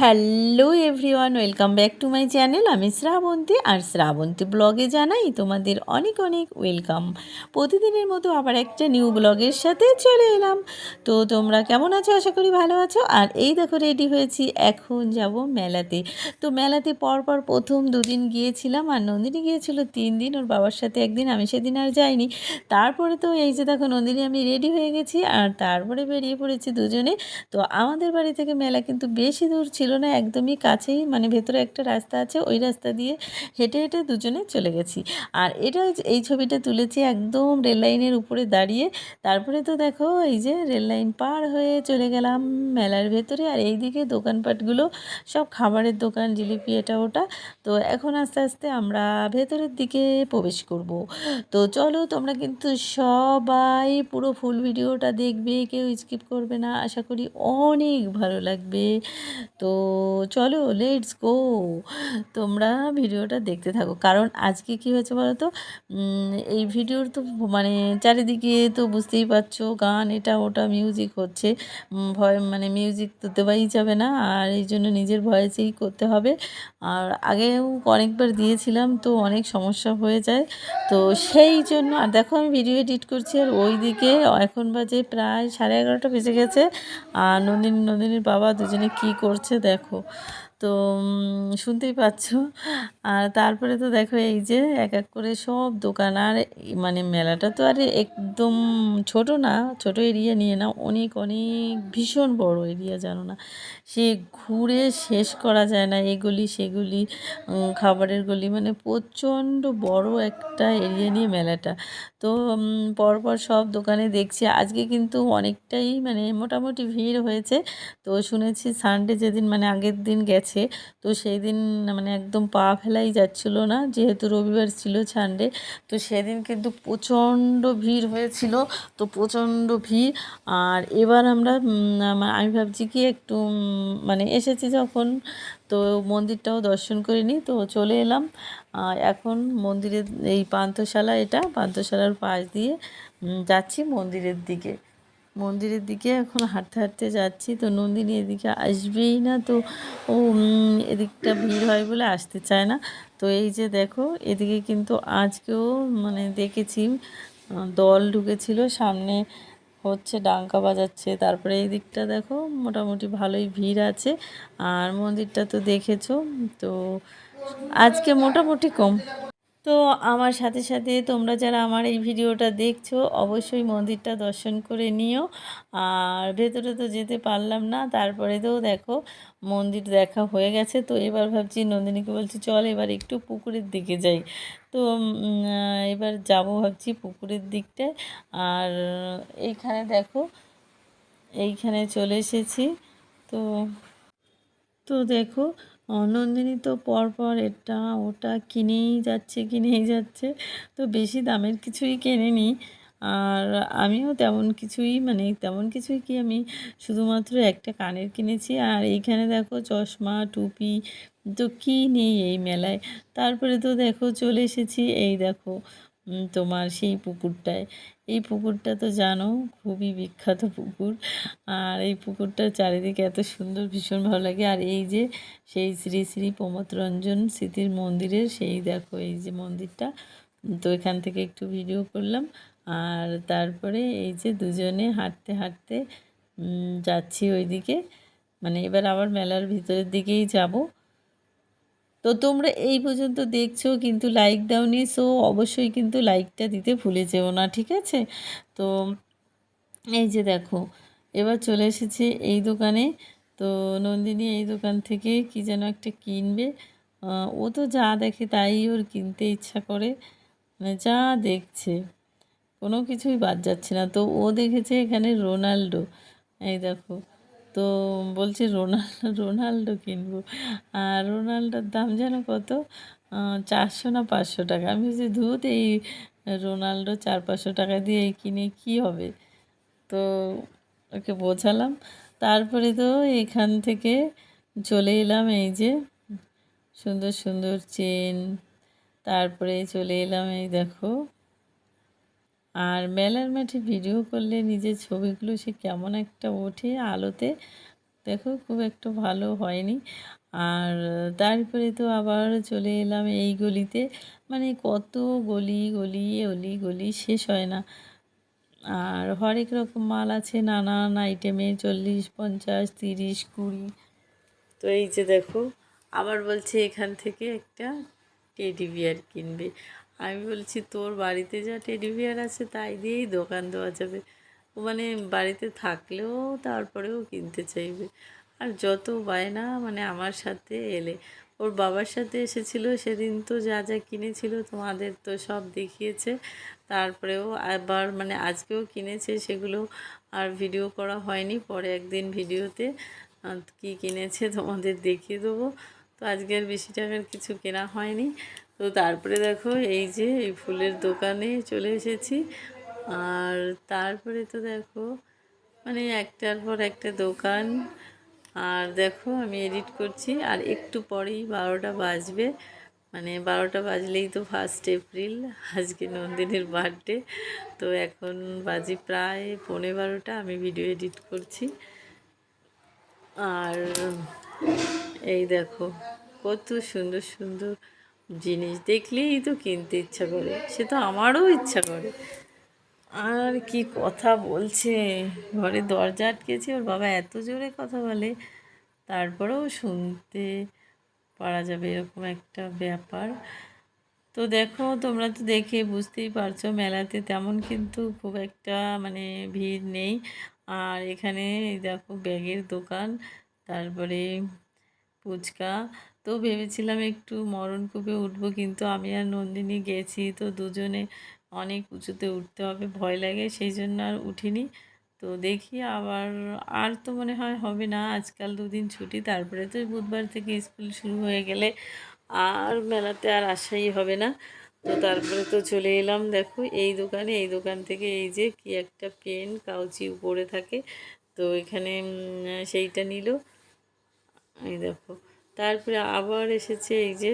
Hello everyone welcome back to my channel আমি শ্রাবন্তী আর শ্রাবন্তী ব্লগে জানাই তোমাদের অনেক অনেক ওয়েলকাম প্রতিদিনের মতো আবার একটা নিউ ব্লগের সাথে চলে এলাম। তো তোমরা কেমন আছো? আশা করি ভালো আছো। আর এই দেখো রেডি হয়েছি, এখন যাব মেলাতে। তো মেলাতে পরপর প্রথম দুদিন গিয়েছিলাম আর নন্দিনী গিয়েছিল তিন দিন। ওর বাবার সাথে একদিন, আমি সেদিন আর যাইনি। তারপরে তো এই যে দেখো নন্দিনী, আমি রেডি হয়ে গেছি। আর তারপরে বেরিয়ে পড়েছি দুজনে। তো আমাদের বাড়ি থেকে মেলা কিন্তু বেশি দূর ছিল না একদমই কাছেই মানে ভেতরে একটা রাস্তা আছে, ওই রাস্তা দিয়ে হেঁটে হেঁটে দুজনে চলে গেছি। আর এটা এই ছবিটা তুলেছি একদম রেল লাইনের উপরে দাঁড়িয়ে, তারপরে তো দেখো এই যে রেল লাইন পার হয়ে চলে গেলাম মেলার ভেতরে। আর এই দিকে দোকানপাটগুলো সব খাবারের দোকান, জিলিপি এটা ওটা। তো এখন আস্তে আস্তে আমরা ভেতরের দিকে প্রবেশ করব। তো চলো তোমরা কিন্তু সবাই পুরো ফুল ভিডিওটা দেখবে, কেউ স্কিপ করবে না। আশা করি অনেক ভালো লাগবে। তো চলো লেটস গো তোমরা ভিডিওটা দেখতে থাকো। কারণ আজকে কি হয়েছে বলো তো? এই ভিডিওর তো মানে চারিদিকে তো বুঝতেই পারছ, গান এটা ওটা মিউজিক হচ্ছে। ভয় মানে মিউজিক তো দেওয়াই যাবে না, আর এই জন্য নিজের ভয়েসেই করতে হবে। আর আগেও অনেকবার দিয়েছিলাম, তো অনেক সমস্যা হয়ে যায়। তো সেই জন্য, আর দেখো আমি ভিডিও এডিট করছি, আর ওই দিকে এখন বাজে প্রায় সাড়ে এগারোটা বেজে গেছে। আর নন্দিনী, নন্দিনীর বাবা দুজনে কি করছে দেখো দেখো। তো শুনতেই পাচ্ছ। আর তারপরে তো দেখো এই যে এক এক করে সব দোকান, আর মানে মেলাটা তো আর একদম ছোট না, ছোট এরিয়া নিয়ে না, অনেক অনেক ভীষণ বড় এরিয়া জানো না। সে ঘুরে শেষ করা যায় না এগুলি সেগুলি খাবারের গলি মানে প্রচণ্ড বড় একটা এরিয়া নিয়ে মেলাটা। তো পরপর সব দোকানে দেখছি, আজকে কিন্তু অনেকটাই মানে মোটামুটি ভিড় হয়েছে। তো শুনেছি সানডে যেদিন মানে আগের দিন গেছে তো সেই দিন মানে একদম পা ফেলাই যাচ্ছিল না, যেহেতু রবিবার ছিল সানডে তো সেদিন কিন্তু প্রচণ্ড ভিড় হয়েছিল, তো প্রচণ্ড ভিড়। আর এবার আমরা আমি ভাবছি কি একটু মানে এসেছি যখন, তো মন্দিরটাও দর্শন করে নিই তো চলে এলাম। এখন মন্দিরের এই পান্থশালা এটা, পান্থশালার পাশ দিয়ে যাচ্ছি মন্দিরের দিকে। মন্দিরের দিকে এখন হাঁটতে হাঁটতে যাচ্ছি, তো নন্দিনী এদিকে আসবেই না, তো ও এদিকটা ভিড় হয় বলে আসতে চায় না। তো এই যে দেখো, এদিকে কিন্তু আজকেও মানে দেখেছি দল ঢুকেছিল, সামনে হচ্ছে ডাঙ্কা বাজাচ্ছে, তারপরে এই দিকটা দেখো মোটামুটি ভালোই ভিড় আছে, আর মন্দিরটা তো দেখেছ, তো আজকে মোটামুটি কম। তো আমার সাথে সাথে তোমরা যারা আমার এই ভিডিওটা দেখছ, অবশ্যই মন্দিরটা দর্শন করে নিও। আর ভেতরে তো যেতে পারলাম না, তারপরে তো দেখো মন্দির দেখা হয়ে গেছে। তো এবার ভাবছি, নন্দিনীকে বলছি, চল এবার একটু পুকুরের দিকে যাই। তো এবার যাব ভাবছি পুকুরের দিকটায়। আর এইখানে দেখো, এইখানে চলে এসেছি। তো তো দেখো নন্দিনী তো পরপর এটা, ওটা কিনেই যাচ্ছে কিনেই যাচ্ছে। তো বেশি দামের কিছুই কেনেনি। আর আমিও তেমন কিছুই মানে তেমন কিছুই কি আমি শুধুমাত্র একটা কানের কিনেছি। আর এইখানে দেখো চশমা, টুপি, তো কী নেই এই মেলায়। তারপরে তো দেখো চলে এসেছি, এই দেখো তোমার সেই পুকুরটায়। এই পুকুরটা তো জানো, খুবই বিখ্যাত পুকুর। আর এই পুকুরটার চারিদিকে এত সুন্দর, ভীষণ ভালো লাগে। আর এই যে সেই শ্রী শ্রী প্রমোদরঞ্জন স্মৃতির মন্দিরের সেই দেখো এই যে মন্দিরটা। তো এখান থেকে একটু ভিডিও করলাম। আর তারপরে এই যে দুজনে হাঁটতে হাঁটতে যাচ্ছি ওইদিকে। মানে এবার আবার মেলার ভিতরের দিকেই যাব। তো তোমরা এই পর্যন্ত দেখছ, কিন্তু লাইক দাওনি সো অবশ্যই কিন্তু লাইকটা দিতে ভুলে যেও না, ঠিক আছে? তো এই যে দেখো, এবার চলে এসেছে এই দোকানে। তো নন্দিনী এই দোকান থেকে কি যেন একটা কিনবে। ও তো যা দেখে তাই ওর কিনতে ইচ্ছা করে। মানে যা দেখছে, কোনো কিছুই বাদ যাচ্ছে না। তো ও দেখেছে এখানে রোনাল্ডো। এই দেখো তো বলছে রোনাল্ডো রোনাল্ডো কিনবো। আর রোনাল্ডোর দাম যেন কত? চারশো না পাঁচশো টাকা। আমি বলছি, ধুত, এই রোনাল্ডো চার পাঁচশো টাকা দিয়ে কিনে কি হবে? তো ওকে বোঝালাম। তারপরে তো এখান থেকে চলে এলাম এই যে সুন্দর সুন্দর চেন। তারপরে চলে এলাম এই দেখো আর মেলার মাঠে ভিডিও করলে নিজের ছবিগুলো সে কেমন একটা ওঠে আলোতে, দেখো খুব একটা ভালো হয়নি। আর তারপরে তো আবার চলে এলাম এই গলিতে। মানে কত গলি গলি অলি গলি শেষ হয় না। আর হরেক রকম মাল আছে, নানান আইটেমের চল্লিশ, পঞ্চাশ, তিরিশ, কুড়ি। তো এই যে দেখো, আবার বলছে এখান থেকে একটা টেডি বিয়ার কিনবে। আমি বলছি, তোর বাড়িতে যা টেডি বিয়ার আছে, তাই দিয়েই দোকান দেওয়া যাবে। ও মানে বাড়িতে থাকলেও তারপরেও কিনতে চাইবে। আর যত বায়না মানে আমার সাথে এলে, ওর বাবার সাথে এসেছিল, সেদিন তো যা যা কিনেছিল তোমাদের তো সব দেখিয়েছে। তারপরেও আবার মানে আজকেও কিনেছে, সেগুলো আর ভিডিও করা হয়নি। পরে একদিন ভিডিওতে কি কিনেছে তোমাদের দেখিয়ে দেবো। তো আজকে আর বেশি টাকার কিছু কেনা হয়নি। তো তারপরে দেখো এই যে এই ফুলের দোকানে চলে এসেছি। আর তারপরে তো দেখো মানে একটার পর একটা দোকান। আর দেখো আমি এডিট করছি, আর একটু পরেই বারোটা বাজবে। মানে বারোটা বাজলেই তো ফার্স্ট এপ্রিল আজকে নন্দিনীর বার্থডে তো এখন বাজে প্রায় পৌনে বারোটা, আমি ভিডিও এডিট করছি। আর এই দেখো, কত সুন্দর সুন্দর জিনিস দেখলেই তো কিনতে ইচ্ছা করে, সে তো আমারও ইচ্ছা করে। আর কি কথা বলছে? ঘরে দরজা আটকেছে, ওর বাবা এত জোরে কথা বলে, তারপরেও শুনতে পারা যাবে এরকম একটা ব্যাপার। তো দেখো, তোমরা তো দেখে বুঝতেই পারছ, মেলাতে তেমন কিন্তু খুব একটা মানে ভিড় নেই। আর এখানে দেখো, ব্যাগের দোকান, তারপরে ফুচকা তো ভেবেছিলাম একটু মরণ মরণকূপে উঠবো, কিন্তু আমি আর নন্দিনী গেছি তো দুজনে অনেক উঁচুতে উঠতে হবে, ভয় লাগে, সেই জন্য আর উঠিনি। তো দেখি আবার, আর তো মনে হয় হবে না, আজকাল দুদিন ছুটি, তারপরে তো বুধবার থেকে স্কুল শুরু হয়ে গেলে আর মেলাতে আর আসাই হবে না। তো তারপরে তো চলে এলাম, দেখো এই দোকানে, এই দোকান থেকে এই যে কি একটা পেন, কাউচি উপরে থাকে, তো এখানে সেইটা নিল। এই দেখো তারপরে আবার এসেছে এই যে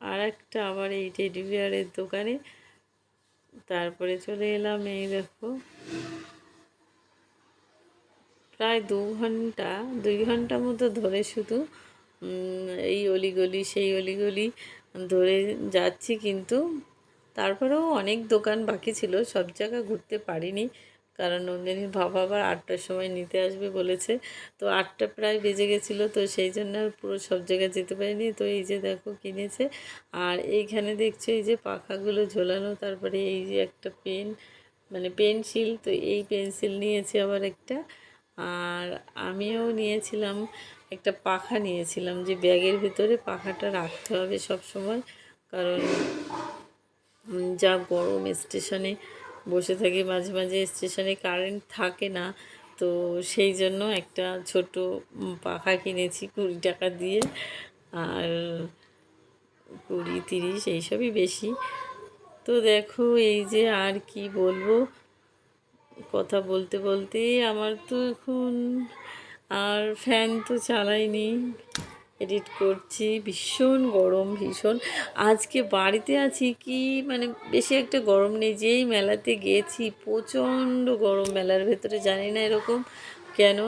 আর একটা আবার এই টেডি বিয়ারের দোকানে। তারপরে চলে এলাম এই দেখো। প্রায় দু ঘণ্টা, দুই ঘণ্টা মতো ধরে শুধু এই অলিগলি, সেই অলিগলি ধরে যাচ্ছি কিন্তু তারপরেও অনেক দোকান বাকি ছিল, সব জায়গা ঘুরতে পারিনি। কারণ নন্দিনীর বাবা আবার আটটার সময় নিতে আসবে বলেছে। তো আটটা প্রায় বেজে গেছিল, তো সেই জন্য আর পুরো সব জায়গায় যেতে পারিনি। তো এই যে দেখো কিনেছে, আর এইখানে দেখছ এই যে পাখাগুলো ঝোলানো, তারপরে এই যে একটা পেন মানে পেন্সিল, তো এই পেন্সিল নিয়েছে আবার একটা। আর আমিও নিয়েছিলাম, একটা পাখা নিয়েছিলাম যে ব্যাগের ভিতরে পাখাটা রাখতে হবে সব সময় কারণ যা গরম স্টেশনে বসে থাকি মাঝে মাঝে স্টেশনে কারেন্ট থাকে না, তো সেই জন্য একটা ছোট পাখা কিনেছি কুড়ি টাকা দিয়ে, আর কুড়ি তিরিশ এইসবই বেশি। তো দেখো এই যে আর কি বলব, কথা বলতে বলতে আমার তো এখন আর ফ্যান তো চালাইনি এডিট করছি, ভীষণ গরম, ভীষণ। আজকে বাড়িতে আছি কি মানে বেশি একটা গরম নেই, যেই মেলাতে গেছি, প্রচণ্ড গরম মেলার ভেতরে, জানি না এরকম কেন।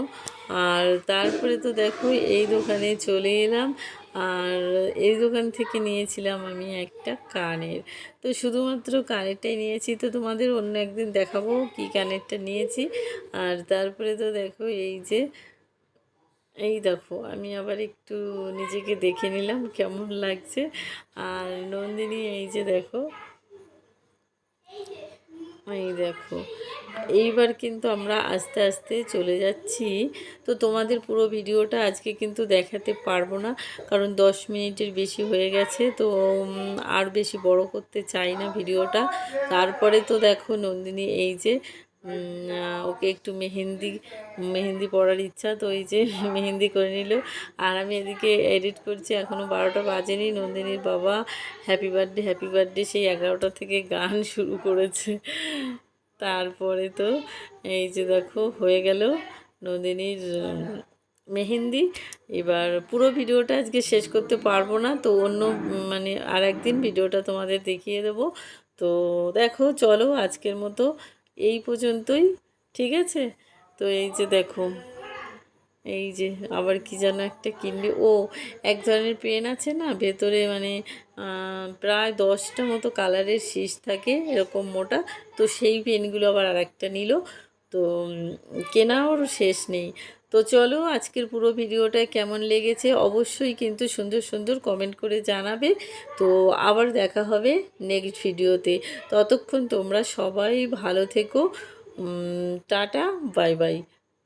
আর তারপরে তো দেখো, এই দোকানে চলে এলাম। আর এই দোকান থেকে নিয়েছিলাম আমি একটা কানের। তো শুধুমাত্র কানেরটাই নিয়েছি। তো তোমাদের অন্য একদিন দেখাবো কি কানেরটা নিয়েছি। আর তারপরে তো দেখো, এই যে এই দেখো, আমি আবার একটু নিজেকে দেখে নিলাম কেমন লাগছে। আর নন্দিনী, এই যে দেখো, এই দেখো, এইবার কিন্তু আমরা আস্তে আস্তে চলে যাচ্ছি। তো তোমাদের পুরো ভিডিওটা আজকে কিন্তু দেখাতে পারব না, কারণ দশ মিনিটের বেশি হয়ে গেছে, তো আর বেশি বড় করতে চাই না ভিডিওটা। তারপরে তো দেখো নন্দিনী, এই যে ওকে একটু মেহেন্দি মেহেন্দি পড়ার ইচ্ছা, তো এই যে মেহেন্দি করে নিল। আর আমি এদিকে এডিট করছি এখনও বারোটা বাজেনি, নন্দিনীর বাবা হ্যাপি বার্থডে হ্যাপি বার্থডে সেই এগারোটা থেকে গান শুরু করেছে। তারপরে তো এই যে দেখো, হয়ে গেল নন্দিনীর মেহেন্দি। এবার পুরো ভিডিওটা আজকে শেষ করতে পারব না, তো অন্য মানে আর একদিন ভিডিওটা তোমাদের দেখিয়ে দেবো। তো দেখো, চলো আজকের মতো এই পর্যন্তই, ঠিক আছে? তো এই যে দেখো, এই যে আবার কি যেন একটা কিনবে ও এক ধরনের পেন আছে না, ভেতরে মানে প্রায় দশটা মতো কালারের শীষ থাকে, এরকম মোটা, তো সেই পেনগুলো আবার আর একটা নিল, তো কেনা ওর শেষ নেই। তো চলো আজকের পুরো ভিডিওটা কেমন লেগেছে অবশ্যই কিন্তু সুন্দর সুন্দর কমেন্ট করে জানাবে। তো আবার দেখা হবে নেক্সট ভিডিওতে। ততক্ষণ তোমরা সবাই ভালো থেকো। টাটা বাই বাই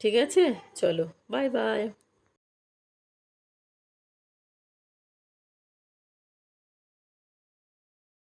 ঠিক আছে? চলো বাই বাই